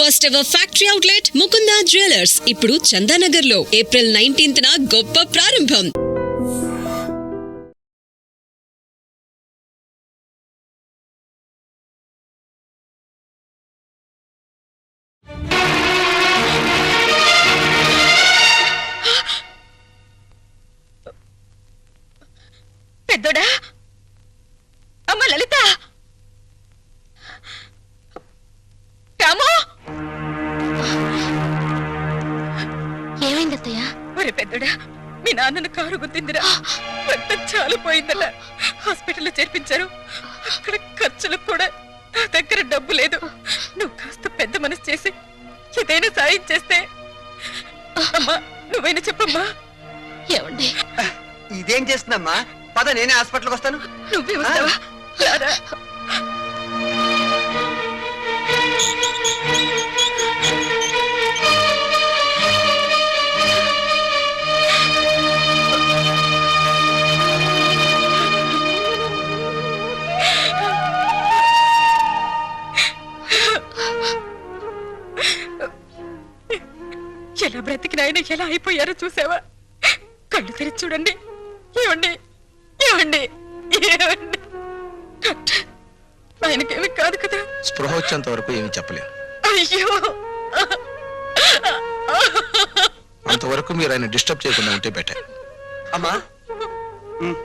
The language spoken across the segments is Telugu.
First ever factory outlet Mukunda jewellers ఇప్పుడు చందానగర్లో ఏప్రిల్ నైన్టీన్త్ గొప్ప ప్రారంభం. చేస్తుందమ్మా. పద నేనే హాస్పిటల్కి వస్తాను. నువ్వే వస్తావా? రారా. ఎలా బ్రతికిన ఆయన ఎలా అయిపోయారో చూసావా? కళ్ళు తెరిచి చూడండి. ఏమండి? డాక్టర్ ఆయనకేమి కాదు కదా. స్పృహ వచ్చేంత వరకు ఏమీ చెప్పలేం. అయ్యో! అంతవరకు మీరు ఆయన డిస్టర్బ్ చేయకుండా ఉంటే బెటర్. అమ్మా! ఉమ్,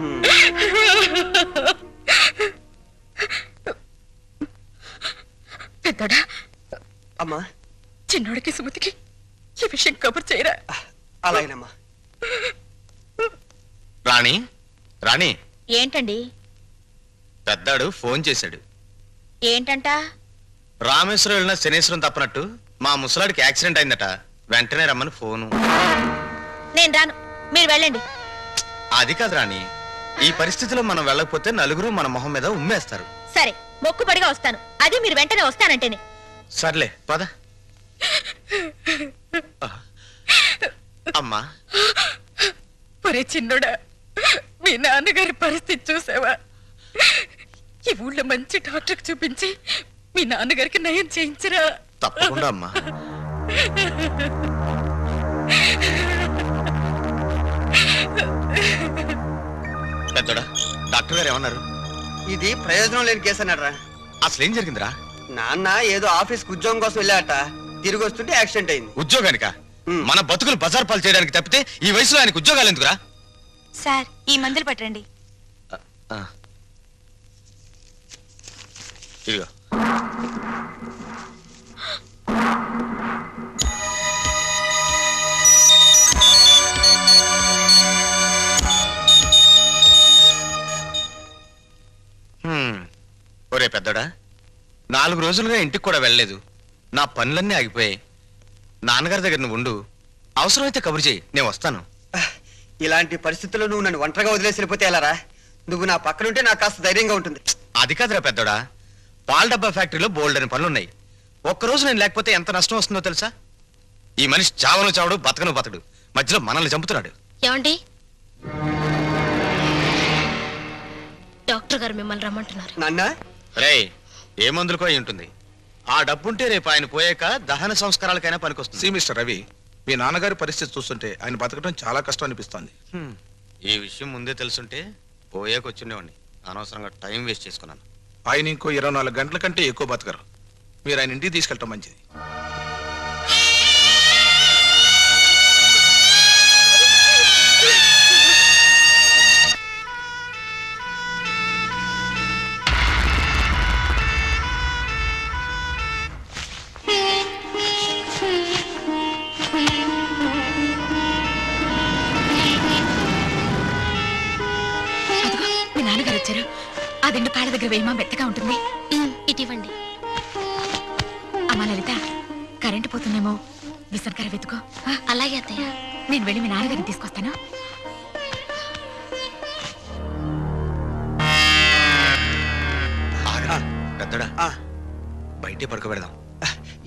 ఉమ్. పెద్దోడా అమ్మా చిన్నోడికి సుమతికి ఈ విషయం కబుర్ చేయరా అలాగేనమ్మా రాణి రాణి ఏంటండి పెద్దాడు ఫోన్ చేశాడు. ఏంటంట? రామేశ్వరం వెళ్ళిన శనేశ్వరం తప్పనట్టు మా ముసలాడికి యాక్సిడెంట్ అయిందట. వెంటనే రమ్మని ఫోను. నేను రాను. మీరు వెళ్ళండి. అది కాదు రాణి. ఈ పరిస్థితిలో మనం వెళ్ళకపోతే నలుగురు మన మొహం మీద ఉమ్మేస్తారు. సరే మొక్కుబడిగా వస్తాను. అది మీరు వెంటనే వస్తానంటేనే. సర్లే పద. అమ్మా. ఒరే చిన్నోడా మీ నాన్నగారి పరిస్థితి చూసావా? ఈ ఊళ్ళో మంచి డాక్టర్కి చూపించి మీ నాన్నగారికి నయం చేయించరా. తప్పకుండా అమ్మా. పెద్దోడా డాక్టర్ గారు ఏమన్నారు? ఇది ప్రయోజనం లేని కేసు అన్నాడరా. అసలు ఏం జరిగిందిరా? నాన్న ఏదో ఆఫీస్కి ఉద్యోగం కోసం వెళ్ళాట. తిరిగి వస్తుంటే యాక్సిడెంట్ అయింది. ఉద్యోగానిక. మన బతుకులు బజార్ పాలు చేయడానికి తప్పితే ఈ వయసులో ఆయనకు ఉద్యోగాలు ఎందుకురా? సార్ ఈ మందులు పట్టండి. ఆ. ఇదిగో. ఒరే పెద్దడా నాలుగు రోజులుగా ఇంటికి కూడా వెళ్ళలేదు. నా పనులన్నీ ఆగిపోయాయి. నాన్నగారి దగ్గర నువ్వు ఉండు. అవసరమైతే కబురు చేయి నేను వస్తాను. ఇలాంటి పరిస్థితుల్లో నువ్వు నన్ను ఒంటరిగా వదిలేసి వెళ్ళిపోతే ఎలారా? నువ్వు నా పక్కనుంటే నాకు కాస్త ధైర్యంగా ఉంటుంది. అది కాదురా పెద్దోడా. పాల డబ్బా ఫ్యాక్టరీలో బోల్డ్ అని పనులున్నాయి. ఒక్కరోజు నేను లేకపోతే ఎంత నష్టం వస్తుందో తెలుసా? ఈ మనిషి చావను చావడు బతకను బతడు మధ్యలో మనల్ని చంపుతున్నాడు. ఏమండి? డాక్టర్ గారు మిమ్మల్ని రమ్మంటున్నారు. నాన్న? రేయ్ ఏ మందులకో అయి ఉంటుంది. ఆ డబ్బుంటే రేపు ఆయన పోయాక దహన సంస్కారాలకైనా పనికొస్తుంది. సి మిస్టర్ రవి మీ నాన్నగారి పరిస్థితి చూస్తుంటే ఆయన బతకడం చాలా కష్టం అనిపిస్తోంది. హ్మ్. ఈ విషయం ముందే తెలుసుంటే పోయాక వచ్చిండేవాడిని అనవసరంగా టైం వేస్ట్ చేసుకున్నాను. ఆయన ఇంకో ఇరవై నాలుగు గంటల కంటే ఎక్కువ బతకరు. మీరు ఆయన ఇంటికి తీసుకెళ్ళటం మంచిది.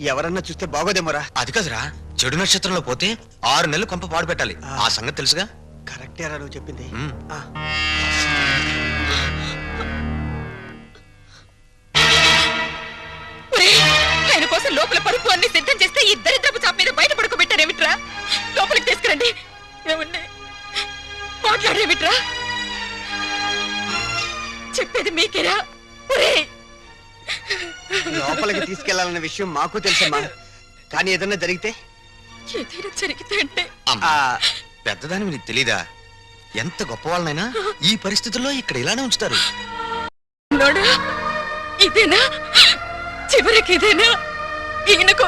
ఎవరన్నా చూస్తే బాగోదేమోరా? అది కాదురా. చెడు నక్షత్రంలో పోతే ఆరు నెలలు కొంప పాడు పెట్టాలి. ఆ. సంగతి తెలుసుగా? కరెక్టే రా నువ్వు చెప్పింది. ఆయన కోసం లోపల పరుపు అన్ని సిద్ధం చేస్తే ఈ దరిద్రపు చాప మీద బయట పడుకోబెట్టారేమిట్రా లోపలికి తీసుకురండి. ఏమున్నాయి? మాట్లాడరేమిట్రా? చెప్పేది మీకేరా? ఒరే లోపలికి తీసుకెళ్ళాలన్న విషయం మాకు తెలుసమ్మా. కానీ ఏదన్నా జరిగితే? ఏదైనా జరిగితే అంటే? అమ్మా పెద్దదాని నీకు తెలీదా? ఎంత గొప్ప వాళ్ళనైనా ఈ పరిస్థితుల్లో ఇక్కడ ఇలానే ఉంచుతారు. నోడా ఇదేనా? చివరికి ఇదేనా? ఈయనకు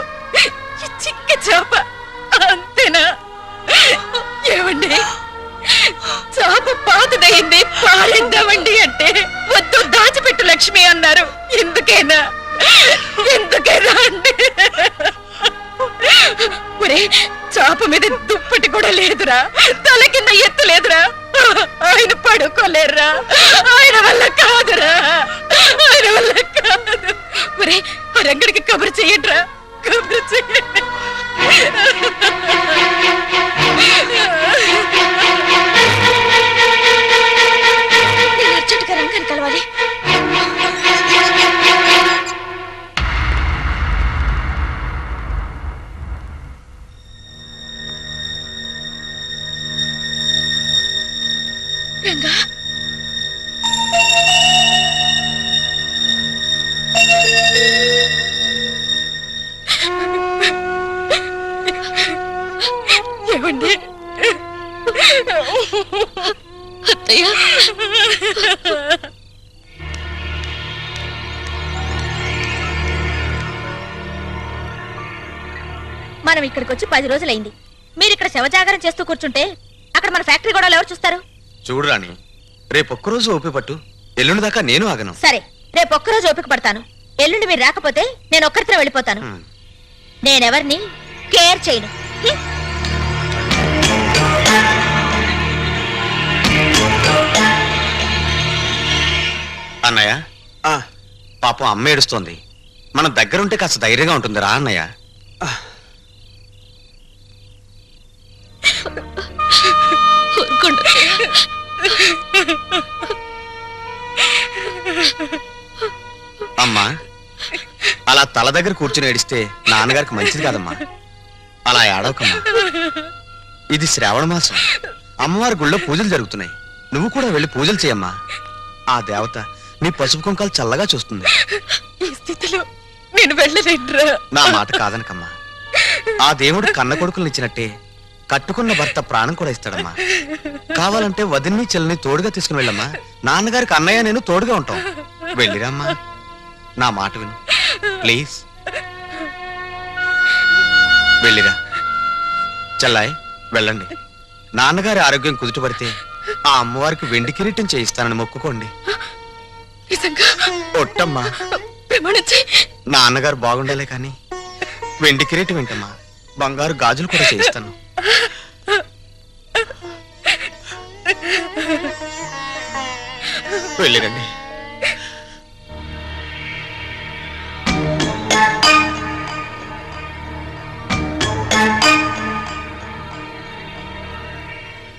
లేదురా. తల కింద ఎత్తు లేదురా. ఆయన పడుకోలేరురా. పది రోజులైంది. మీరు ఇక్కడ శవజాగరం చేస్తూ కూర్చుంటే అక్కడ మన ఫ్యాక్టరీ గొడవలు ఎవరు చూస్తారు? చూడు రాణి రేపు ఒక్కరోజు ఓపి పట్టు. ఎల్లుండి దాకా నేను ఆగను. సరే రేపు ఒక్కరోజు ఓపిక పడతాను. ఎల్లుండి మీరు రాకపోతే నేను ఒక్కరితో వెళ్ళిపోతాను. నేనెవరిని కేర్ చేయను. అన్నయ్య ఆ, పాపం అమ్మ ఏడుస్తోంది. మన దగ్గరుంటే కాస్త ధైర్యంగా ఉంటుంది రా అన్నయ్య. అమ్మా అలా తల దగ్గర కూర్చుని ఏడిస్తే నాన్నగారికి మంచిది కాదమ్మా. అలా ఏడవకమ్మా. ఇది శ్రావణ మాసం. అమ్మవారి గుళ్ళో పూజలు జరుగుతున్నాయి. నువ్వు కూడా వెళ్ళి పూజలు చేయమ్మా. ఆ దేవత నీ పసుపు కుంకాలు చల్లగా చూస్తుంది. ఈ స్థితిలో నేను వెళ్ళలేనురా. నా మాట కాదనకమ్మా. ఆ దేవుడు కన్న కొడుకులను ఇచ్చినట్టే కట్టుకున్న భర్త ప్రాణం కూడా ఇస్తాడమ్మా. కావాలంటే వదిన్ని చెల్లిని తోడుగా తీసుకుని వెళ్ళమ్మా. నాన్నగారికి అన్నయ్య నేను తోడుగా ఉంటాం. వెళ్ళిరమ్మా. నా మాట విను. ప్లీజ్. వెళ్ళిరా. చెల్లాయ్ వెళ్ళండి. నాన్నగారి ఆరోగ్యం కుదుటపడితే ఆ అమ్మవారికి వెండి కిరీటం చేయిస్తానని మొక్కుకోండి. ఒట్టమ్మా. నాన్నగారు బాగుండాలే కానీ వెండి కిరీటం ఏంటమ్మా? బంగారు గాజులు కూడా చేయిస్తాను. వెళ్ళిరండి.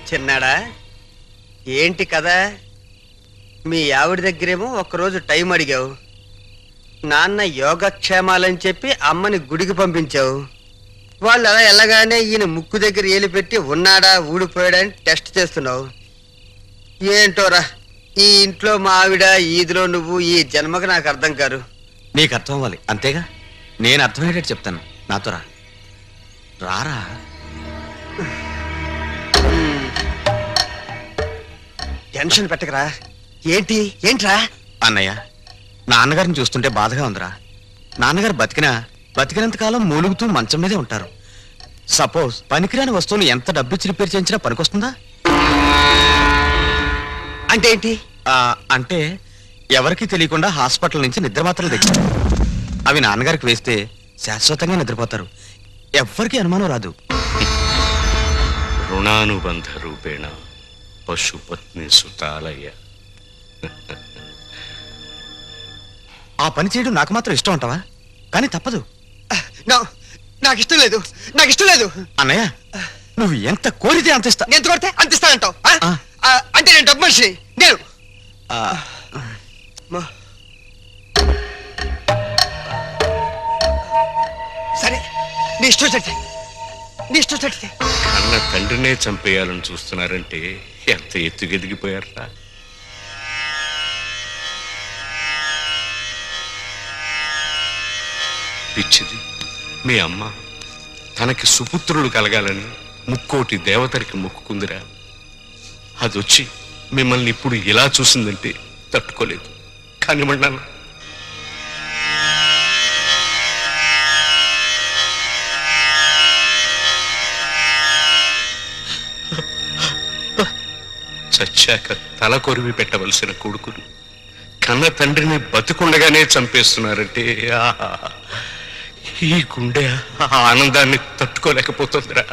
చిన్నాడా ఏంటి కదా మీ ఆవిడ దగ్గరేమో ఒకరోజు టైం అడిగావు. నాన్న యోగక్షేమాలని చెప్పి అమ్మని గుడికి పంపించావు. వాళ్ళు అలా వెళ్ళగానే ఈయన ముక్కు దగ్గర ఏలు పెట్టి ఉన్నాడా ఊడిపోయాడా అని టెస్ట్ చేస్తున్నావు. ఏంటోరా ఈ ఇంట్లో మా ఆవిడ ఈదిలో నువ్వు ఈ జన్మకు నాకు అర్థం కారు. నీకు అర్థం అవ్వాలి అంతేగా? నేను అర్థమయ్యేటట్టు చెప్తాను. నాతో రా. రారా? టెన్షన్ పెట్టకరా. ఏంటి ఏంట్రా? అన్నయ్య నాన్నగారిని చూస్తుంటే బాధగా ఉందిరా. నాన్నగారు బతికినా బతికినంతకాలం మూలుగుతూ మంచం మీదే ఉంటారు. సపోజ్ పనికిరాని వస్తువులు ఎంత డబ్బిచ్చి రిపేర్ చేయించినా పనికొస్తుందా? అంటే ఏంటి? అంటే ఎవరికి తెలియకుండా హాస్పిటల్ నుంచి నిద్ర మాత్రలు తెచ్చారు అవి నాన్నగారికి వేస్తే శాశ్వతంగా నిద్రపోతారు. ఎవ్వరికి అనుమానం రాదు. రుణానుబంధ రూపేణ పశుపత్ని సుతాలయ్య ఆ పని చేయడం నాకు మాత్రం ఇష్టం ఉంటావా కానీ తప్పదు. నాకు ఇష్టం లేదు నాకు ఇష్టం లేదు. అన్నయ్య నువ్వు ఎంత కోరితే అంత ఇస్తా. నేను ఎంత కొడితే అంత ఇస్తానంటావు అంటే నేను డబ్బు మనిషిని నేను. ఆ, మా- నీ ఇష్టం వచ్చేది నీ ఇష్టం వచ్చేది కన్న తండ్రినే చంపేయాలని చూస్తున్నారంటే ఎంత ఎత్తుకెదిగిపోయారా పిచ్చిది. మీ అమ్మ తనకి సుపుత్రులు కలగాలని ముక్కోటి దేవతలకి మొక్కుకుందిరా అదొచ్చి మిమ్మల్ని ఇప్పుడు ఇలా చూసిందంటే తట్టుకోలేదు కానివ్వండి చచ్చాక తల కొరివి పెట్టవలసిన కొడుకును కన్న తండ్రిని బతుకుండగానే చంపేస్తున్నారంటే ఆహా! ఈ గుండె ఆనందాన్ని తట్టుకోలేకపోతుందిరా.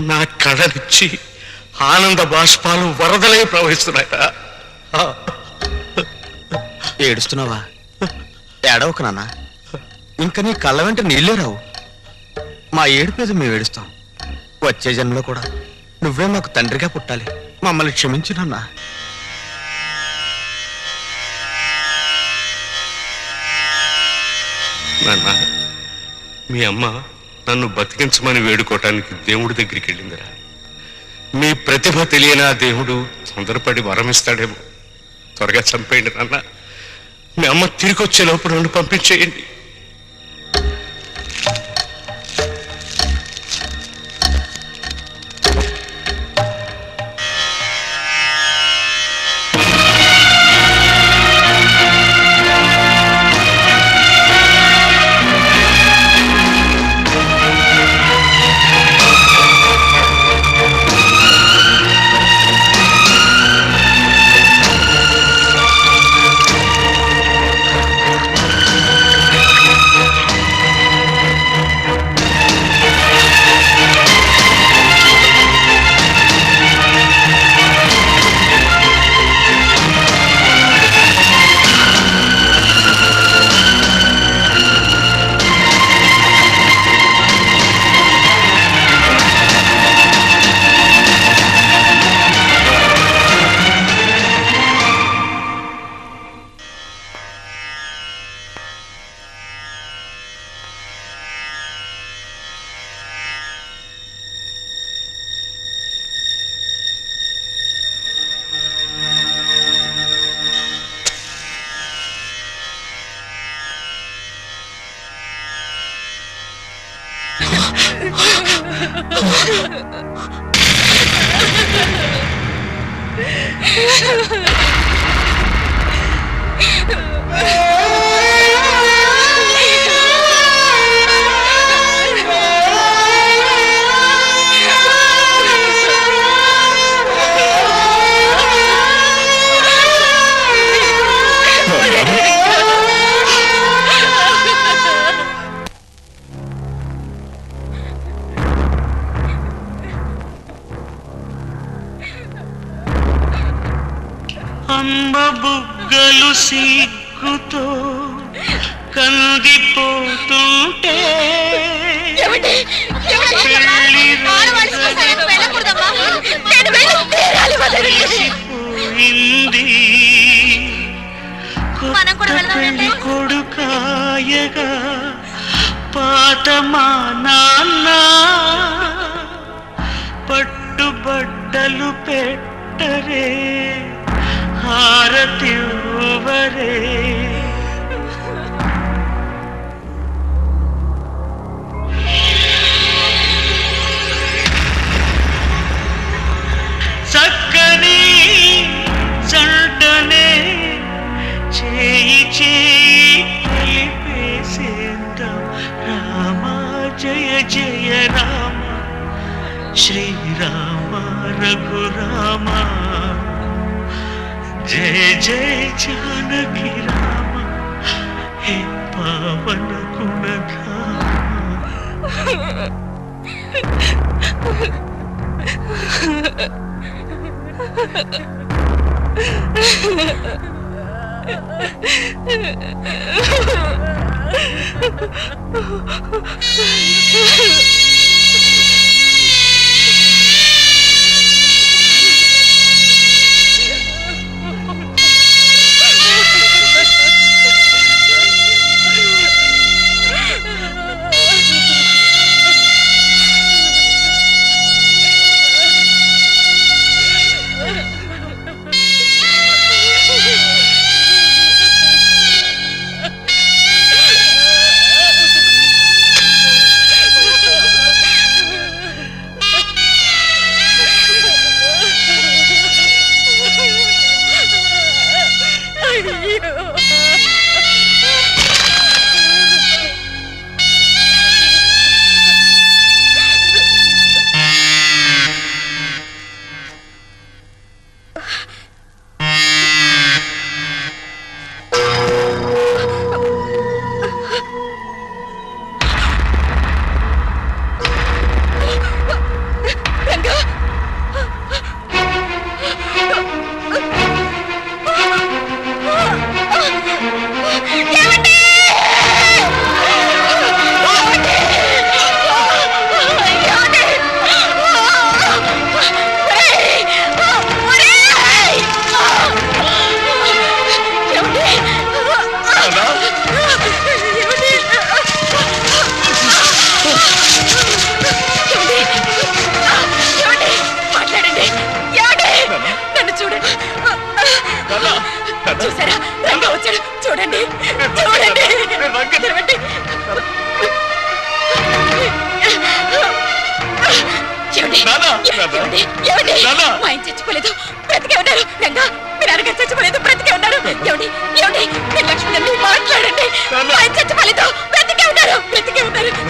నా కళనిచ్చి ఆనంద బాష్పాలు వరదలై ప్రవహిస్తున్నాయరా! ఏడుస్తున్నావా? ఏడవకు నాన్న. ఇంకా నీ కళ్ళ వెంట నీళ్ళే రావు. మా ఏడుపేది మేము ఏడుస్తాం. వచ్చే జన్మలో కూడా నువ్వే మాకు తండ్రిగా పుట్టాలి. మమ్మల్ని క్షమించు నాన్న. నాన్న మీ అమ్మ నన్ను బతికించమని వేడుకోవటానికి దేవుడి దగ్గరికి వెళ్ళిందిరా. మీ ప్రతిభ తెలియని ఆ దేవుడు తొందరపడి వరమిస్తాడేమో త్వరగా చంపేయండి నాన్న. మీ అమ్మ తిరిగి వచ్చే లోపు నన్ను పంపించేయండి. అమ్మ బుగ్గలు సిగ్గుతో కందిపోతుంటే. పోయింది? పెళ్ళి కొడుకాయగా పాత మా నాన్న. పట్టుబట్టలు పెట్టరే. ಭಾರತಿಯುವರೇ Oh,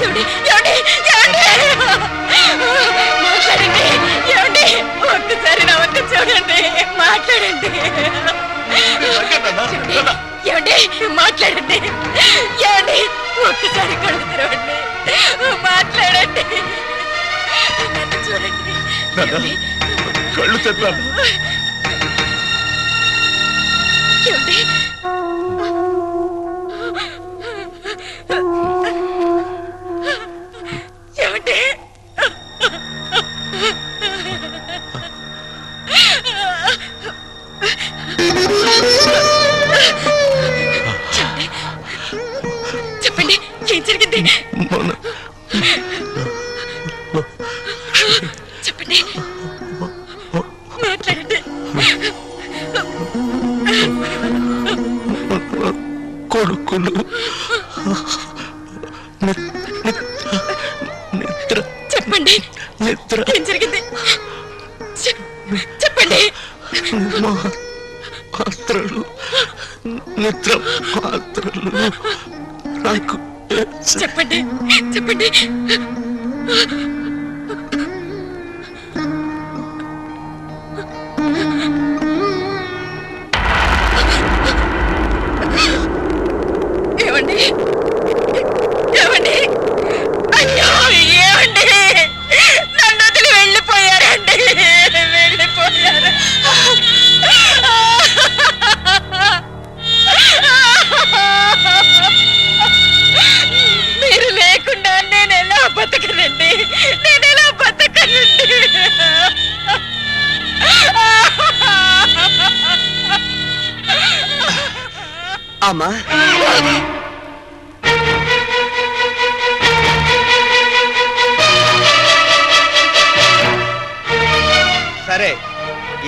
మాట్లాడండి. ఏమండి? ఒక్కసారి నా వంక చూడండి. మాట్లాడండి. ఏమండి? మాట్లాడండి. ఏమండి? ఒక్కసారి కళ్ళు తెరవండి. మాట్లాడండి. నన్ను చూడండి? కళ్ళు తెప్పాను? ఏమండి? ఏం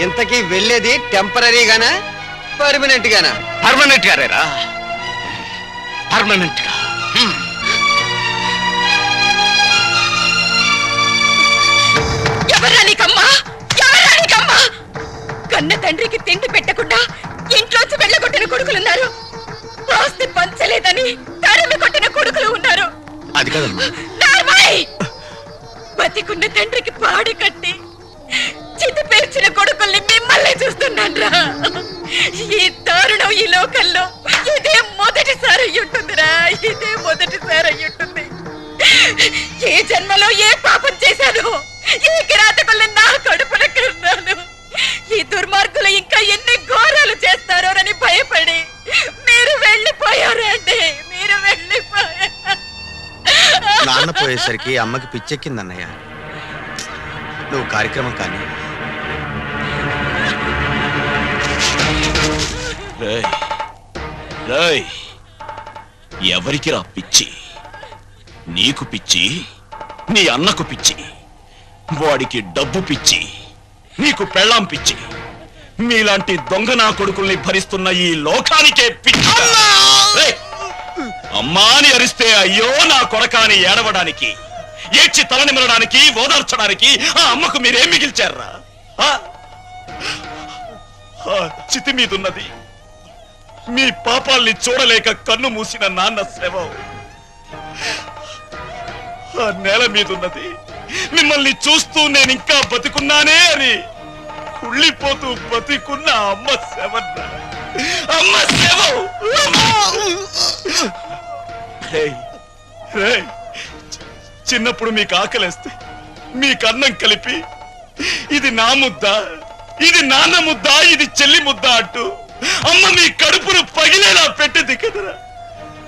ఇంతకీ వెళ్ళేది టెంపరీగానా? పర్మనెంట్ గానా పర్మనెంట్ గారేరా పర్మనెంట్గా ఎవరా నీకమ్మా? ఎవరా నీకమ్మా? కన్న తండ్రికి తిండి పెట్టకుండా ఇంట్లోంచి వెళ్ళగొట్టిన కొడుకులున్నారు. ఆస్తి పంచలేదని తరిమి కొట్టిన కొడుకులు ఉన్నారు. అది కదమ్మా. నార్మల్! బతికున్న తండ్రికి పాడి కట్టి చితి పేర్చిన కొడుకుల్ని మిమ్మల్ని చూస్తున్నాన్రా. ఈ దారుణం ఈ లోకల్లో ఇదే మొదటిసారి అయి ఉంటుందిరా ఇదే మొదటిసారి అయి ఉంటుంది ఏ జన్మలో ఏ పాపం చేశాను? ఈ కిరాతకుల్ని నా కడుపున కన్నాను? ఈ దుర్మార్గులు ఇంకా ఎన్ని ఘోరాలు చేస్తారోనని భయపడి మీరు వెళ్ళిపోయారండి మీరు వెళ్ళిపోయారు నాన్న పోయేసరికి అమ్మకి పిచ్చెక్కిందన్నయ్య. నువ్వు కార్యక్రమం కానీ రేయ్ రేయ్ ఎవరికి రా పిచ్చి? నీకు పిచ్చి నీ అన్నకు పిచ్చి వాడికి డబ్బు పిచ్చి నీకు పెళ్ళాం పిచ్చి మీలాంటి దొంగ నా కొడుకుల్ని భరిస్తున్న ఈ లోకానికే పిచ్చి! అమ్మా! అని అరిస్తే అయ్యో నా కొరకాని ఏడవడానికి ఏడ్చి తలనిమరడానికి ఓదార్చడానికి ఆ అమ్మకు మీరేం మిగిల్చారా చితి మీదున్నది. మీ పాపాల్ని చూడలేక కన్ను మూసిన నాన్న శవం ఆ నేల మీదున్నది. మిమ్మల్ని చూస్తూ నేను ఇంకా బతికున్నానే అని కుళ్ళిపోతూ బతికున్న అమ్మ శవన్న అమ్మ శవం చిన్నప్పుడు మీకు ఆకలేస్తే మీకు అన్నం కలిపి ఇది నా ముద్ద ఇది నాన్న ముద్ద ఇది చెల్లి ముద్ద అంటూ అమ్మ మీ కడుపును పగిలేలా పెట్టింది కదరా.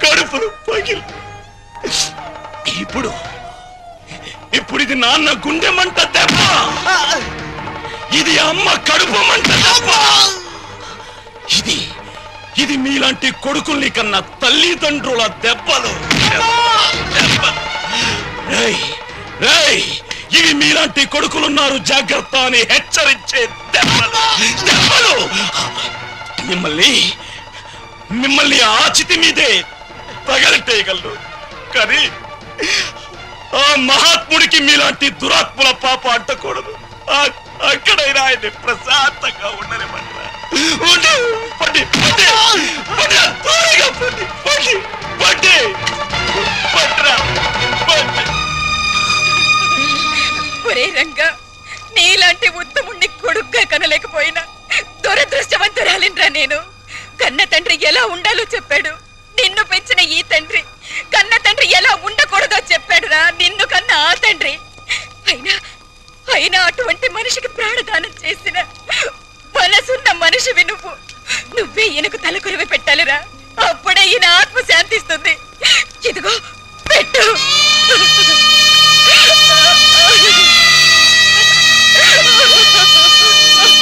కడుపును పగిలి. ఇప్పుడు ఇప్పుడు ఇది నాన్న గుండె మంట దెబ్బ. ఇది అమ్మ కడుపు మంట దెబ్బ. ఇది ఇది మీలాంటి కొడుకుల్ని కన్నా తల్లిదండ్రుల దెబ్బలు. ఇవి మీలాంటి కొడుకులున్నారు జాగ్రత్త అని హెచ్చరించే దెబ్బలు. దెబ్బలు. మిమ్మల్ని మిమ్మల్ని చితి మీదే తగలటేయగలరు కానీ ఆ మహాత్ముడికి మీలాంటి దురాత్ముల పాప అంటకూడదు. అక్కడైనా ఆయన్ని ప్రశాంతంగా ఉండనివ్వండి.